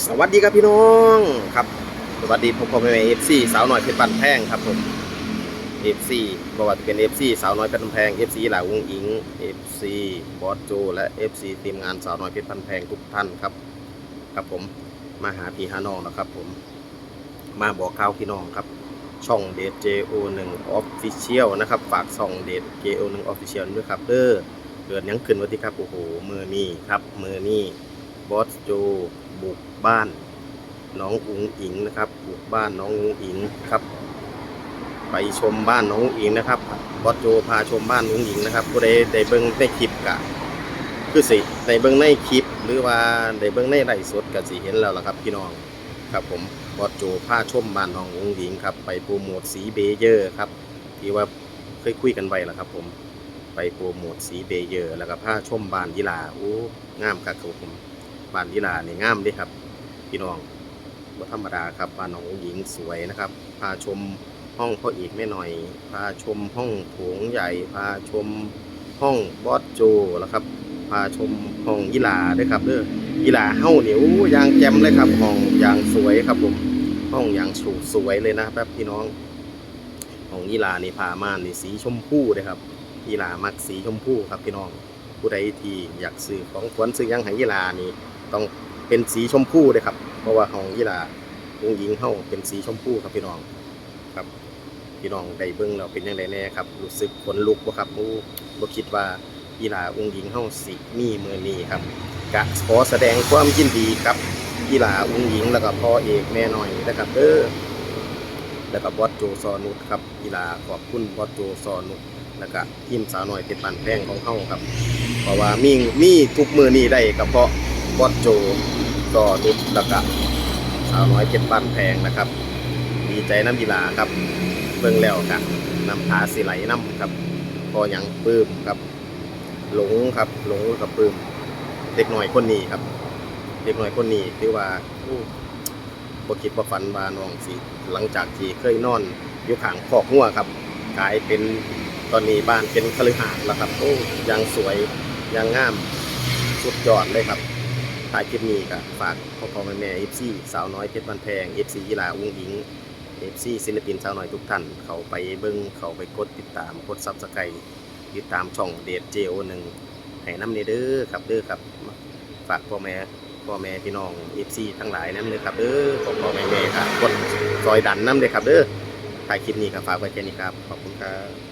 สวัสดีครับพี่น้องครับ สวัสดีผมพ่อแม่เอฟซีสาวน้อยเพชรบันแพงครับผมเอฟซีบอกว่าจะเป็นเอฟซีสาวน้อยเพชรบันแพงเอฟซีหลาวงอิงเอฟซีบอสโจและเอฟซีทีมงานสาวน้อยเพชรบันแพงทุกท่านครับครับผมมาหาพี่ฮานองแล้วครับผมมาบอกข่าวพี่น้องครับ ช่องเดท JO1 Official นะครับฝากช่องเดท JO1 Official ด้วยครับเด้อเกิดยังขึ้นวันที่ครับโอ้โหมือนี่ครับมือนี่ บอสโจบุกบ้านน้องอุงอิงนะครับบุกบ้านน้องอุงอิงครับ ไปชมบ้านน้องอุงอิงนะครับ บอสโจพาชมบ้านอุ๋งอิงนะครับผู้ใดได้เบิ่งในคลิปกะคือสิได้เบิ่งในคลิป หรือว่าได้เบิ่งในไลฟ์สดก็สิเห็นแล้วล่ะครับพี่น้องครับผมบอสโจพาชมบ้านน้องอุงอิงครับไปโปรโมทสีเบเยอร์ครับที่ว่าเคยคุยกันไว้แล้วครับผมไปโปรโมทสีเบเยอร์ แล้วก็พาชมบ้านยีลาโอ้งามครับผม บ้านยีลาในงามด้ครับ พี่น้องบ่ธรรมดาครับบ้านน้องหญิงสวยนะครับ พาชมห้องพ่ออีกแม่หน่อย พาชมห้องโถงใหญ่ พาชมห้องบอสโจแล้วครับ พาชมห้องยีลาด้วยครับเด้อยีลาเฮ้าเหนียวยางแจมเลยครับห้องยางสวยครับผมห้องยางสูสวยเลยนะครับพี่น้องห้องยีลานี่พาม่านนี่สีชมพูเลยครับยีลามักสีชมพูครับพี่น้องผู้ใดที่อยากซื้อของขวัญซื้อยังให้ยีลานี่ ต้องเป็นสีชมพูเลยครับ เพราะว่าของยีหลาวงหญิงเฮาเป็นสีชมพูครับพี่น้องครับ พี่น้องได้เบิ่งแล้วเป็นยังไงแน่ครับรู้สึกขนลุกบ่ครับโอ้บ่คิดว่ายีหลาวงหญิงเฮาสิมีมื้อนี้ครับกะขอแสดงความยินดีครับยีหลาวงหญิงแล้วก็พ่อเอกแม่น้อยนะครับเด้อแล้วก็บอสโจซอนุชครับยีหลาขอบคุณบอสโจซอนุชแล้วก็ทีมสาวน้อยเพชรปานแพงของเฮาครับ เพราะว่ามีมีทุกมือนี้ได้ก็เพราะ บอสโจก็นุดแล้วก็สาวน้อยเจ็ดบ้านแพงนะครับ ดีใจน้ำกีฬาครับเบิ่งแล้วครับน้ำตาสิไหลน้ำครับพอหยังปื้มครับ หลงครับหลงกับปื้มเด็กหน่อยคนนี้ครับ เด็กหน่อยคนนี้คือว่าอู้บ่คิดบ่ฝันว่านองสิหลังจากที่เคยนอนอยู่ข้างคอกหัวครับกลายเป็นตอนนี้บ้านเป็นคฤหาสน์แล้วครับโอ้ยังสวยยังงามสุดยอดเลยครับ ถ่ายคลิปนี้ก็ฝากพ่อพ่อแม่แม่เอฟซีสาวน้อยเพชรบันแพงเอฟซียีลาอุ้งอิงเอฟซีศิลปินสาวน้อยทุกท่าน เขาไปเบิ้งเขาไปกดติดตามกดซับสไครต์ติดตามช่องเดทเจโอหนึ่งให้น้ำเนเด้อครับเด้อครับ ฝากพ่อแม่พ่อแม่พี่น้องเอฟซีทั้งหลายน้ำเลยครับเด้อพ่อพ่อแม่แม่ครับกดซอยดันน้ำเลยครับเด้อถ่ายคลิปนี้ก็ฝากไว้แค่นี้ครับขอบคุณครับ